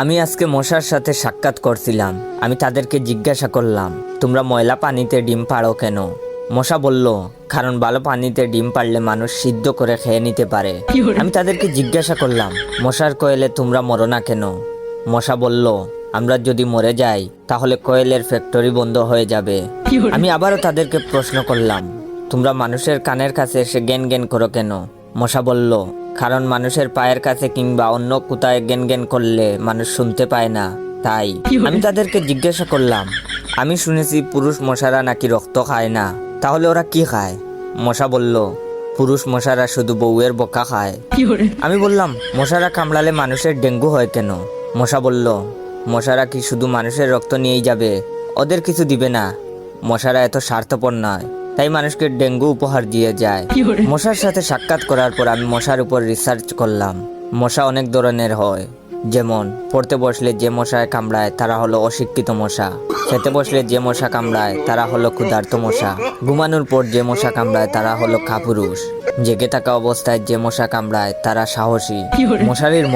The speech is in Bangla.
আমি আজকে মশার সাথে সাক্ষাৎ করছিলাম। আমি তাদেরকে জিজ্ঞাসা করলাম, তোমরা ময়লা পানিতে ডিম পাড়ো কেন? মশা বলল, কারণ ভালো পানিতে ডিম পারলে মানুষ সিদ্ধ করে খেয়ে নিতে পারে। আমি তাদেরকে জিজ্ঞাসা করলাম, মশার কয়েলে তোমরা মরো না কেন? মশা বলল, আমরা যদি মরে যাই, তাহলে কয়েলের ফ্যাক্টরি বন্ধ হয়ে যাবে। আমি আবারও তাদেরকে প্রশ্ন করলাম, তোমরা মানুষের কানের কাছে এসে জ্ঞান জ্ঞান করো কেন? মশা বলল কারণ মানুষের পায়ের কাছে কিংবা অন্য কোথায় জ্ঞান জ্ঞান করলে মানুষ শুনতে পায় না। তাই আমি তাদেরকে জিজ্ঞাসা করলাম আমি শুনেছি পুরুষ মশারা নাকি রক্ত খায় না? তাহলে ওরা কি খায়? মশা বলল পুরুষ মশারা শুধু বউয়ের বোকা খায়। আমি বললাম মশারা কামড়ালে মানুষের ডেঙ্গু হয় কেন? মশা বলল মশারা কি শুধু মানুষের রক্ত নিয়েই যাবে? ওদের কিছু দিবে না। মশারা এত স্বার্থপর নয়। তাই মানুষকে ডেঙ্গু উপহার দিয়ে যায়। মশার সাথে সাক্ষাৎ করার পর আমি মশার উপর রিসার্চ করলাম। মশা অনেক ধরনের হয়। যেমন পড়তে বসলে যে মশায় কামড়ায় তারা হলো অশিক্ষিত মশা। খেতে বসলে যে মশা কামড়ায় তারা হলো ক্ষুধার্ত মশা। ঘুমানোর পর যে মশা কামড়ায় তারা হলো কাপুরুষ। জেগে থাকা অবস্থায় যে মশা কামড়ায় তারা সাহসী। মশারির